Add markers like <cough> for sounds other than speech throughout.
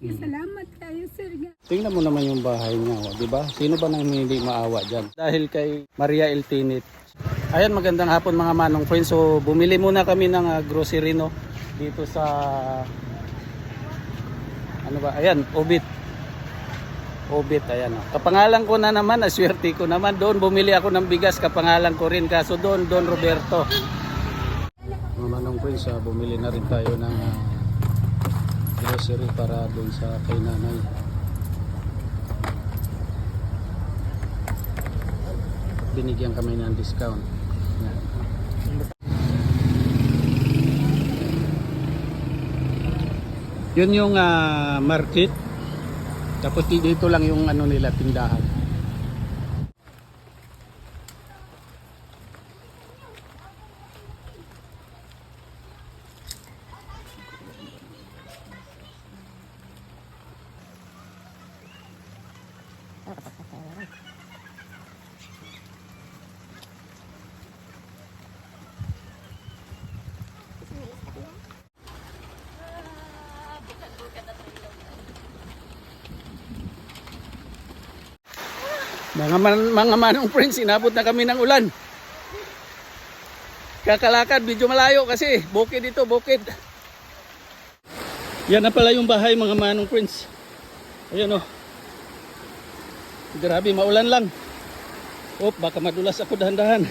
Salamat kayo, sir. Tingnan mo naman yung bahay niya, oh, di ba? Sino ba nang hindi maawa diyan? Dahil kay Maria Eltinit. Ayan, magandang hapon mga manong friends. So, bumili muna kami ng ah, grocery no dito sa ano ba? Ayan, Obit. Obit, ayan. Oh. Kapangalan ko na naman, aswerte ko naman. Doon bumili ako ng bigas, kapangalan ko rin. Kaso doon, Don Roberto. Mga manong friends, ah, bumili na rin tayo ng ah, grocery para doon sa kay nanay. Binigyan kami ng discount. Yan. Yun yung ah, market. Tapos di- dito lang yung ano nila tindahan. Mga, man, mga manong friends, inabot na kami ng ulan. Kakalakad, medyo malayo kasi. Bukid ito, bukid. Yan na pala yung bahay mga manong friends. Ayan o. Oh. Grabe, maulan lang. Oh, baka madulas ako dahan-dahan. <laughs>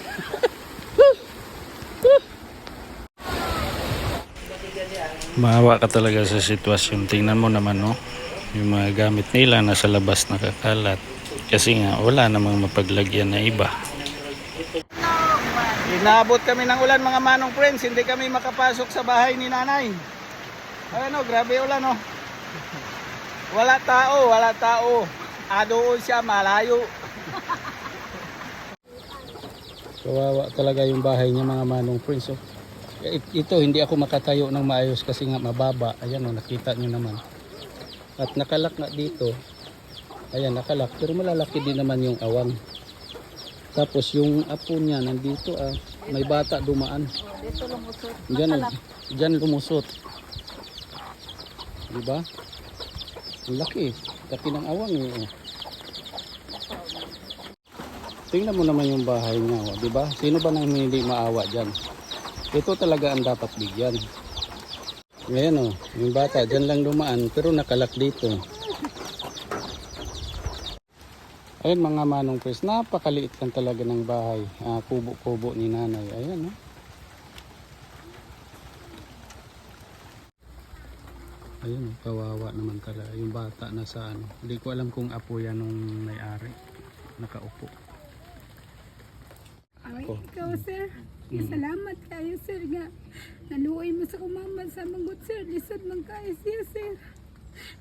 Maawa ka talaga sa sitwasyon. Tingnan mo naman, no? Yung mga gamit nila nasa labas nakakalat. Kasi nga, wala namang mapaglagyan na iba. Inabot kami ng ulan mga manong friends. Hindi kami makapasok sa bahay ni nanay. Ano, grabe ulan, no? Wala tao, wala tao. Ah, doon siya, malayo. Kawawa talaga yung bahay niya mga manong friends. Oh. It- Ito, hindi ako makatayo ng maayos kasi nga mababa. Ayan o, nakita nyo naman. At nakalak nga dito. Ayan, nakalak. Pero malalaki din naman yung awang. Tapos yung apo niya nandito ah. May bata dumaan. Dito lumusot. Diyan, diyan lumusot. Diba? Ang laki. Laki ng awang eh. Tingnan mo naman yung bahay niya, oh, 'di ba? Sino ba nang hindi maawa diyan? Ito talaga ang dapat bigyan. Ngayon oh, yung bata diyan lang dumaan pero nakalak dito. Ayun mga manong pres, napakaliit lang talaga ng bahay. Ah, kubo-kubo ni nanay. Ayan oh. Ayun, oh, kawawa naman talaga. Yung bata na sa ano. Hindi ko alam kung apo yan nung may-ari. Nakaupo. Ay, Ako. ikaw, sir. Mm. Salamat kayo, sir. Nga. Naluoy mo sa kumama sa magot, sir. Lisod man kayo siya, sir.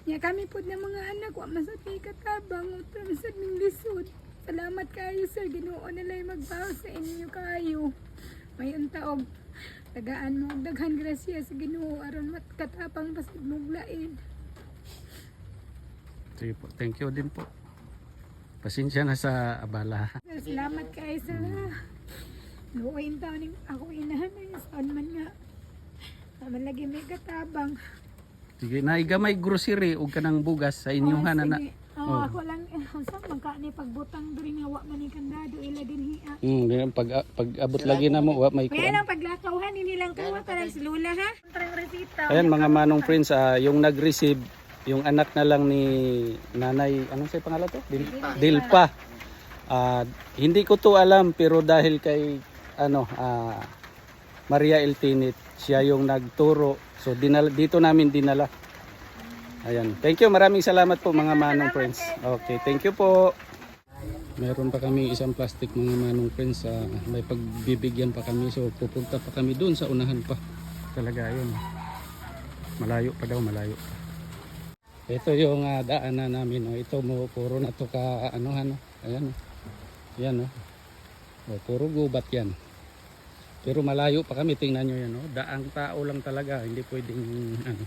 Nga kami po ng mga anak, wa masakay katabang, utra masad ming lisod. Salamat kayo, sir. Ginoo nila yung magbaho sa inyo kayo. May untaog. Tagaan mo, daghan grasya sa ginoo aron mat katapang pasig muglain. Sige po. Thank you din po. Pasensya na sa abala. Salamat kayo sa Luoy taon ning ako inahanay saan man nga. Naman lagi may katabang. Sige, naigamay grocery o kanang bugas sa inyong Oh, na. sige. Oh. Oh, ako lang, eh, saan man ka ni pagbutang diri nga wa man ni kandado ila din hiya. Hmm, ganyan, pag, pag abot lagi na mo, wa, may Kaya kuwan. lang paglakawhan ni nilang kuha parang si Lula ha. Parang resita. Ayan mga manong friends, ah, yung nag-receive, yung anak na lang ni nanay, anong say pangalan to? Dil- Dilpa. Ah, hindi ko to alam pero dahil kay ano ah, Maria Eltinit, siya yung nagturo. So dinala, dito namin dinala. Ayan. Thank you. Maraming salamat po mga manong friends. Okay, thank you po. Meron pa kami isang plastic mga manong friends. ah, may pagbibigyan pa kami. So pupunta pa kami doon sa unahan pa. Talaga yun. Malayo pa daw, malayo pa. Ito yung uh, daanan namin. Oh. Ito mo, puro na to ka ano ano. Ayan. Oh. Yan oh. oh. Puro gubat yan. Pero malayo pa kami. Tingnan nyo yan. Oh. Daang tao lang talaga. Hindi pwedeng ano.